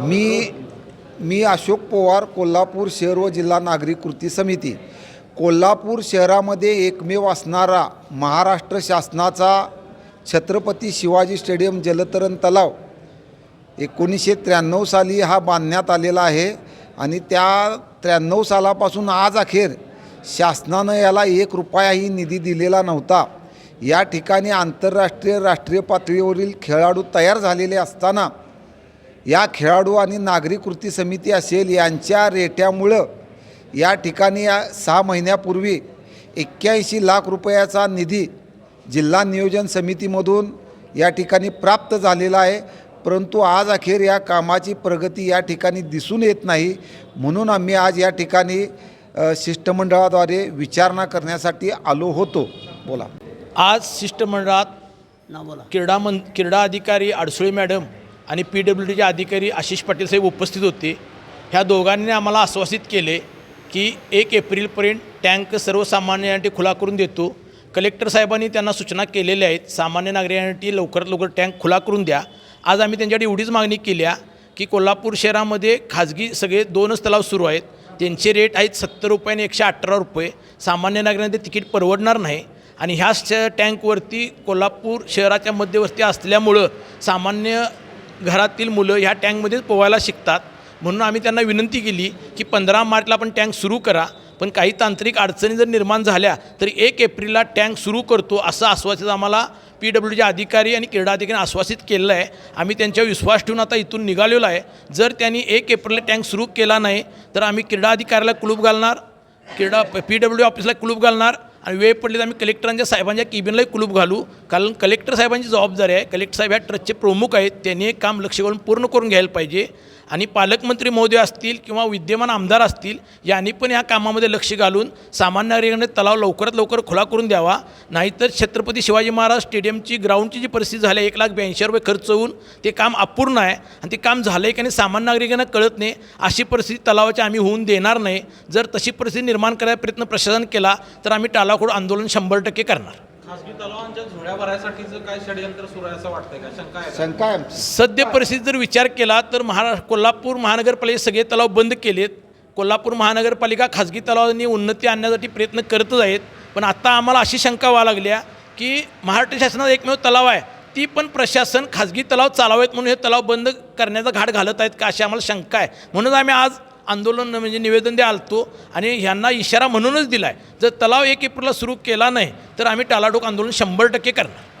मी मी अशोक पवार कोल्हापूर शहर व जिल्हा नागरिक कृती समिती. कोल्हापूर शहरामध्ये एकमेव असणारा महाराष्ट्र शासनाचा छत्रपती शिवाजी स्टेडियम जलतरण तलाव एकोणीसशे त्र्याण्णव साली हा बांधण्यात आलेला आहे आणि त्या त्र्याण्णव सालापासून आज अखेर शासनानं याला एक रुपयाही निधी दिलेला नव्हता. या ठिकाणी आंतरराष्ट्रीय राष्ट्रीय पातळीवरील खेळाडू तयार झालेले असताना या खेळाडू आणि नागरिक कृती समिती असेल यांच्या रेट्यामुळं या ठिकाणी या सहा महिन्यापूर्वी एक्क्याऐंशी लाख रुपयाचा निधी जिल्हा नियोजन समितीमधून या ठिकाणी प्राप्त झालेला आहे. परंतु आज अखेर या कामाची प्रगती या ठिकाणी दिसून येत नाही. म्हणून आम्ही आज या ठिकाणी शिष्टमंडळाद्वारे विचारणा करण्यासाठी आलो होतो. बोला. आज शिष्टमंडळात ना बोला. क्रीडा मन क्रीडा अधिकारी अडसुळे मॅडम आणि पी डब्ल्यू डीचे अधिकारी आशिष पाटील साहेब उपस्थित होते. ह्या दोघांनी आम्हाला आश्वासित केले की एक एप्रिलपर्यंत टँक सर्वसामान्यांसाठी खुला करून देतो. कलेक्टर साहेबांनी त्यांना सूचना केलेल्या आहेत सामान्य नागरिकांसाठी लवकरात लवकर टँक खुला करून द्या. आज आम्ही त्यांच्याकडे एवढीच मागणी केल्या की कोल्हापूर शहरामध्ये खाजगी सगळे दोनच तलाव सुरू आहेत. त्यांचे रेट आहेत सत्तर रुपये आणि एकशे अठरा रुपये. सामान्य नागरिकांना ते तिकीट परवडणार नाही. आणि ह्याच श टँकवरती कोल्हापूर शहराच्या मध्यवर्ती असल्यामुळं सामान्य घरातील मुलं ह्या टँकमध्येच पोहायला शिकतात. म्हणून आम्ही त्यांना विनंती केली की पंधरा मार्चला आपण टँक सुरू करा. पण काही तांत्रिक अडचणी जर निर्माण झाल्या तर एक एप्रिलला टँक सुरू करतो असं आश्वासित आम्हाला पी डब्ल्यूचे अधिकारी आणि क्रीडा अधिकारी आश्वासित केलेलं आहे आम्ही त्यांच्यावर विश्वास ठेवून आता इथून निघालेलो आहे. जर त्यांनी एक एप्रिलला टँक सुरू केला नाही तर आम्ही क्रीडा अधिकाऱ्याला कुलूप घालणार क्रीडा पी डब्ल्यू ऑफिसला कुलूप घालणार आणि वेळ पडली तर आम्ही कलेक्टरांच्या साहेबांच्या केबिनलाही कुलूप घालू. कारण कलेक्टर साहेबांची जबाबदारी आहे. कलेक्टर साहेब ह्या ट्रस्टचे प्रमुख आहेत. त्यांनी हे काम लक्ष घालून पूर्ण करून घ्यायला पाहिजे. आणि पालकमंत्री महोदय असतील किंवा विद्यमान आमदार असतील यांनी पण या कामामध्ये लक्ष घालून सामान्य नागरिकांनी तलाव लवकरात लवकर खुला करून द्यावा. नाहीतर छत्रपती शिवाजी महाराज स्टेडियमची ग्राउंडची जी परिस्थिती झाली आहे एक लाख ब्याऐंशी रुपये खर्च होऊन ते काम अपूर्ण आहे. आणि ते काम झालं आहे की नाही सामान्य नागरिकांना कळत नाही. अशी परिस्थिती तलावाची आम्ही होऊन देणार नाही. जर तशी परिस्थिती निर्माण करायचा प्रयत्न प्रशासन केला तर आम्ही टालाखोड आंदोलन शंभर टक्के करणार. खासगी तलावांच्या झोड्या भरायसाठीचं काय षडयंत्र सुरू आहे असं वाटतंय का? शंका आहे का? शंका आहे. आमची. सद्य परिस्थितीत जर विचार केला तर महाराष्ट्र कोल्हापूर महानगरपालिकेचे सगळे तलाव बंद केलेत. कोल्हापूर महानगरपालिका खाजगी तलावांनी उन्नती आणण्यासाठी प्रयत्न करतच आहेत. पण आता आम्हाला अशी शंका व्हायला लागल्या की महाराष्ट्र शासनाचा एकमेव तलाव आहे. ती पण प्रशासन खाजगी तलाव चालवावेत म्हणून हे तलाव बंद करण्याचा घाट घालत आहेत का अशी आम्हाला शंका आहे. म्हणून आम्ही आज आंदोलन म्हणजे निवेदन द्या तो. आणि ह्यांना इशारा म्हणूनच दिला आहे जर तलाव एक एप्रिलला सुरू केला नाही तर आम्ही टालाडोक आंदोलन शंभर टक्के करणार.